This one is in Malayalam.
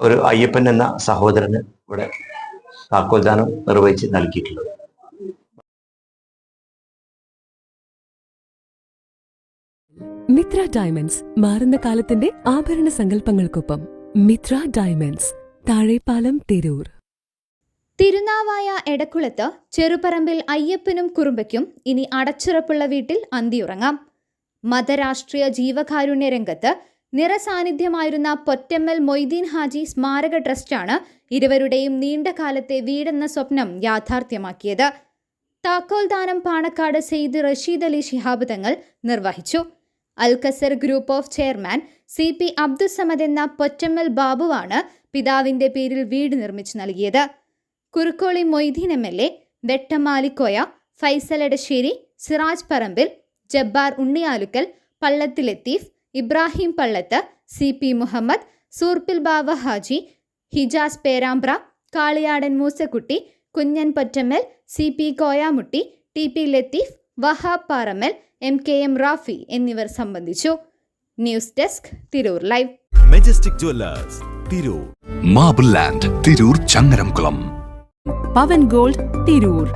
ഒരു അയ്യപ്പൻ എന്ന സഹോദരന് ഇവിടെ താക്കോൽദാനം നിർവഹിച്ച് നൽകിയിട്ടുള്ളത്. മിത്ര ഡയമണ്ട്സ് മാറുന്ന കാലത്തിന്റെ ആഭരണ സങ്കല്പങ്ങൾക്കൊപ്പം മിത്ര ഡയമണ്ട്സ് താഴെപ്പാലം തിരൂർ. തിരുനാവായ എടക്കുളത്ത് ചെറുപറമ്പിൽ അയ്യപ്പനും കുറുമ്പയ്ക്കും ഇനി അടച്ചുറപ്പുള്ള വീട്ടിൽ അന്തിയുറങ്ങാം. മതരാഷ്ട്രീയ ജീവകാരുണ്യ രംഗത്ത് നിറസാന്നിധ്യമായിരുന്ന പൊറ്റമ്മൽ മൊയ്തീൻ ഹാജി സ്മാരക ട്രസ്റ്റാണ് ഇരുവരുടെയും നീണ്ടകാലത്തെ വീടെന്ന സ്വപ്നം യാഥാർത്ഥ്യമാക്കിയത്. താക്കോൽദാനം പാണക്കാട് സെയ്ദ് റഷീദ് അലി ശിഹാബ് തങ്ങൾ നിർവഹിച്ചു. Alcazar group of chairman C P Abdussamad എന്ന പൊറ്റമ്മൽ ബാബുവാണ് പിതാവിന്റെ പേരിൽ വീട് നിർമ്മിച്ചു നൽകിയത്. Kurukkoli Moideen M L A Vettamalikoya Faisal Siraj Parambil Jabbar Unniyalukkal Pallath Latheef Ibrahim Pallath C P Muhammad Soorppil Bava Haji Hijas Perambra Kaliyadan Moosakutty Kunjan Pottammal C P Koyamutty T P Latheef Wahab Parammal M K M Rafi എന്നിവർ സംബന്ധിച്ചു. News desk Tirur live. Majestic jewellers Tirur. Marble land Tirur Changaramkulam. Pavan gold Tirur.